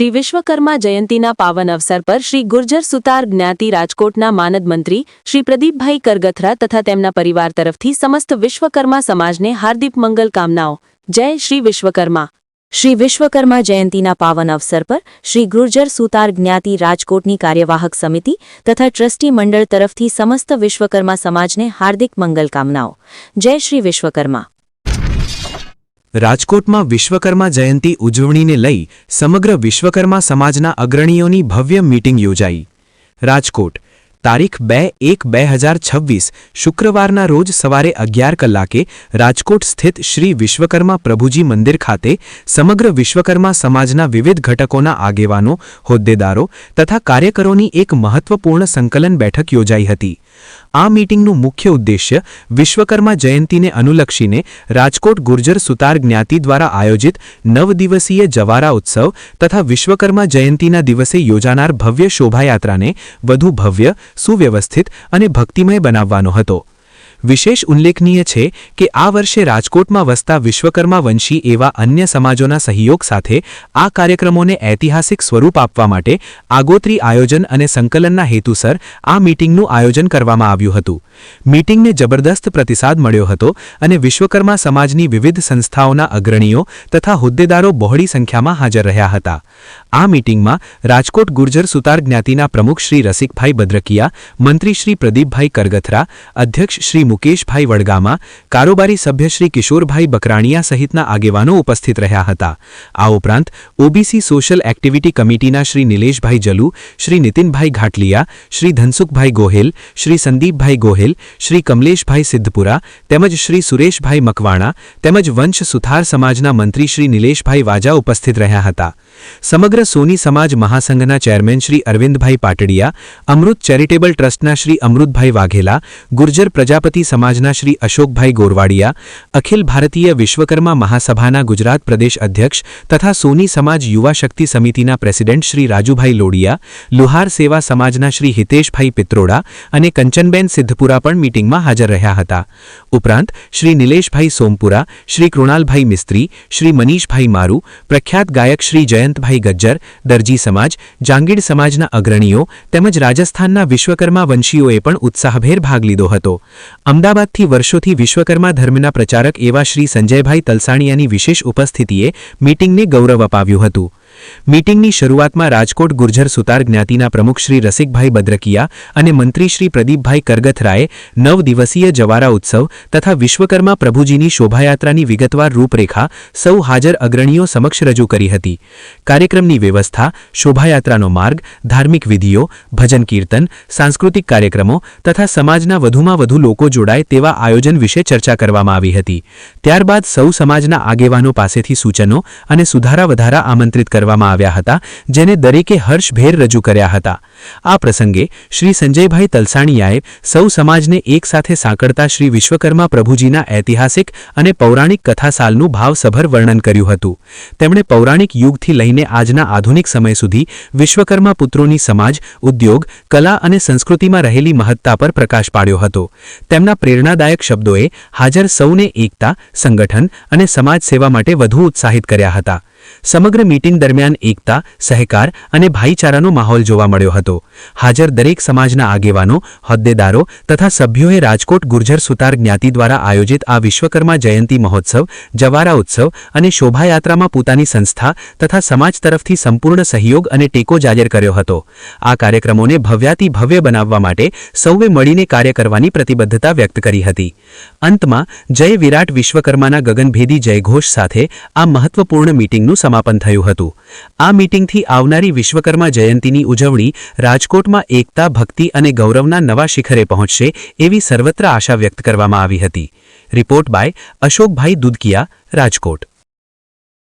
શ્રી વિશ્વકર્મા જયંતીના પાવન અવસર પર શ્રી ગુર્જર સુતાર જ્ઞાતિ રાજકોટના માનદ મંત્રી શ્રી પ્રદીપભાઈ કરગથરા તથા તેમના પરિવાર તરફથી સમસ્ત વિશ્વકર્મા સમાજને હાર્દિક મંગલ કામનાઓ. જય શ્રી વિશ્વકર્મા. શ્રી વિશ્વકર્મા જયંતીના પાવન અવસર પર શ્રી ગુર્જર સુતાર જ્ઞાતિ રાજકોટની કાર્યવાહક સમિતિ તથા ટ્રસ્ટી મંડળ તરફથી સમસ્ત વિશ્વકર્મા સમાજને હાર્દિક મંગલ કામનાઓ. જય શ્રી વિશ્વકર્મા. રાજકોટમાં વિશ્વકર્મા જયંતી ઉજવણીને લઈ સમગ્ર વિશ્વકર્મા સમાજના અગ્રણીઓની ભવ્ય મીટિંગ યોજાઈ. રાજકોટ, તારીખ બે એક બે હજાર છવ્વીસ, શુક્રવારના રોજ સવારે અગિયાર કલાકે રાજકોટ સ્થિત શ્રી વિશ્વકર્મા પ્રભુજી મંદિર ખાતે સમગ્ર વિશ્વકર્મા સમાજના વિવિધ ઘટકોના આગેવાનો, હોદ્દેદારો તથા કાર્યકરોની એક મહત્વપૂર્ણ સંકલન બેઠક યોજાઈ હતી. આ મીટિંગનું મુખ્ય ઉદ્દેશ્ય વિશ્વકર્મા જયંતીને અનુલક્ષીને રાજકોટ ગુર્જર સુતાર જ્ઞાતિ દ્વારા આયોજિત નવ દિવસીય જવારા ઉત્સવ તથા વિશ્વકર્મા જયંતીના દિવસે યોજાનાર ભવ્ય શોભાયાત્રાને વધુ ભવ્ય, સુવ્યવસ્થિત અને ભક્તિમય બનાવવાનો હતો. વિશેષ ઉલ્લેખનીય છે કે આ વર્ષે રાજકોટમાં વસતા વિશ્વકર્મા વંશી એવા અન્ય સમાજોના સહયોગ સાથે આ કાર્યક્રમોને ઐતિહાસિક સ્વરૂપ આપવા માટે આગોતરી આયોજન અને સંકલનના હેતુસર આ મીટિંગનું આયોજન કરવામાં આવ્યું હતું. મીટિંગને જબરદસ્ત પ્રતિસાદ મળ્યો હતો અને વિશ્વકર્મા સમાજની વિવિધ સંસ્થાઓના અગ્રણીઓ તથા હોદ્દેદારો બહોળી સંખ્યામાં હાજર રહ્યા હતા. આ મીટિંગમાં રાજકોટ ગુર્જર સુતાર જ્ઞાતિના પ્રમુખ શ્રી રસિકભાઈ બદ્રકિયા મંત્રી શ્રી પ્રદીપભાઈ કરગથરા, અધ્યક્ષ શ્રી મુકેશભાઈ વડગામા, કારોબારી સભ્ય શ્રી કિશોરભાઈ બકરાણીયા સહિતના આગેવાનો ઉપસ્થિત રહ્યા હતા. આ ઉપરાંત ઓબીસી સોશિયલ એક્ટિવિટી કમિટીના શ્રી નિલેશભાઈ જલુ, શ્રી નીતિનભાઈ ઘાટલિયા, શ્રી ધનસુખભાઈ ગોહેલ, શ્રી સંદીપભાઈ ગોહેલ, શ્રી કમલેશભાઈ સિદ્ધપુરા, તેમજ શ્રી સુરેશભાઈ મકવાણા, તેમજ વંશ સુથાર સમાજના મંત્રી શ્રી નિલેશભાઈ વાજા ઉપસ્થિત રહ્યા હતા. સમગ્ર સોની સમાજ મહાસંઘના ચેરમેન શ્રી અરવિંદભાઈ પાટડિયા, અમૃત ચેરિટેબલ ટ્રસ્ટના શ્રી અમૃતભાઈ વાઘેલા, ગુર્જર પ્રજાપતિ સમાજના શ્રી અશોકભાઈ ગોરવાડિયા, અખિલ ભારતીય વિશ્વકર્મા મહાસભાના ગુજરાત પ્રદેશ અધ્યક્ષ તથા સોની સમાજ યુવા શક્તિ સમિતિના પ્રેસિડેન્ટ શ્રી રાજુભાઈ લોડિયા, લુહાર સેવા સમાજના શ્રી હિતેશભાઈ પિત્રોડા અને કંચનબેન સિદ્ધપુરા પણ મીટિંગમાં હાજર રહ્યા હતા. ઉપરાંત, શ્રી નિલેશભાઈ સોમપુરા, શ્રી કૃણાલભાઈ મિસ્ત્રી, શ્રી મનીષભાઈ મારુ, પ્રખ્યાત ગાયક શ્રી જયંતભાઈ ગજ્જર, દરજી સમાજ, જાંગીડ સમાજના અગ્રણીઓ તેમજ રાજસ્થાનના વિશ્વકર્મા વંશીઓએ પણ ઉત્સાહભેર ભાગ લીધો હતો. અમદાવાદથી વર્ષોથી વિશ્વકર્મા ધર્મના પ્રચારક એવા શ્રી સંજયભાઈ તલસાણીયાની વિશેષ ઉપસ્થિતિએ મીટિંગને ગૌરવ અપાવ્યું હતું. મીટિંગની શરૂઆતમાં રાજકોટ ગુર્જર સુતાર જ્ઞાતિના પ્રમુખ શ્રી રસિકભાઈ બદ્રકિયા અને મંત્રી શ્રી પ્રદીપભાઈ કરગથરાએ નવ દિવસીય જવારા ઉત્સવ તથા વિશ્વકર્મા પ્રભુજીની શોભાયાત્રાની વિગતવાર રૂપરેખા સૌ હાજર અગ્રણીઓ સમક્ષ રજૂ કરી હતી. કાર્યક્રમની વ્યવસ્થા, શોભાયાત્રાનો માર્ગ, ધાર્મિક વિધિઓ, ભજન કીર્તન, સાંસ્કૃતિક કાર્યક્રમો તથા સમાજના વધુમાં વધુ લોકો જોડાય તેવા આયોજન વિશે ચર્ચા કરવામાં આવી હતી. ત્યારબાદ સૌ સમાજના આગેવાનો પાસેથી સૂચનો અને સુધારા વધારા આમંત્રિત કરવામાં આવ્યા હતા, જેને દરેકે હર્ષભેર રજૂ કર્યા હતા. આ પ્રસંગે શ્રી સંજયભાઈ તલસાણીયાએ સૌ સમાજને એકસાથે સાંકળતા શ્રી વિશ્વકર્મા પ્રભુજીના ઐતિહાસિક અને પૌરાણિક કથાસાલનું ભાવસભર વર્ણન કર્યું હતું. તેમણે પૌરાણિક યુગથી લઈને આજના આધુનિક સમય સુધી વિશ્વકર્મા પુત્રોની સમાજ, ઉદ્યોગ, કલા અને સંસ્કૃતિમાં રહેલી મહત્તા પર પ્રકાશ પાડ્યો હતો. તેમના પ્રેરણાદાયક શબ્દોએ હાજર સૌને એકતા, સંગઠન અને સમાજ સેવા માટે વધુ ઉત્સાહિત કર્યા હતા. સમગ્ર મીટિંગ દરમિયાન એકતા, સહકાર અને ભાઈચારાનો માહોલ જોવા મળ્યો હતો. હાજર દરેક સમાજના આગેવાનો, હોદ્દેદારો તથા સભ્યોએ રાજકોટ ગુર્જર સુતાર જ્ઞાતિ દ્વારા આયોજિત આ વિશ્વકર્મા જયંતિ મહોત્સવ, જવારા ઉત્સવ અને શોભાયાત્રામાં પોતાની સંસ્થા તથા સમાજ તરફથી સંપૂર્ણ સહયોગ અને ટેકો જાહેર કર્યો હતો. આ કાર્યક્રમોને ભવ્યાતિ ભવ્ય બનાવવા માટે સૌએ મળીને કાર્ય કરવાની પ્રતિબદ્ધતા વ્યક્ત કરી હતી. અંતમાં જય વિરાટ વિશ્વકર્માના ગગનભેદી જયઘોષ સાથે આ મહત્વપૂર્ણ મીટિંગનું સમાપન થયું હતું. આ મીટિંગથી આવનારી વિશ્વકર્મા જયંતીની ઉજવણી રાજકોટમાં એકતા, ભક્તિ અને ગૌરવના નવા શિખરે પહોંચશે એવી સર્વત્ર આશા વ્યક્ત કરવામાં આવી હતી. Report by Ashokbhai Dudakiya, Rajkot.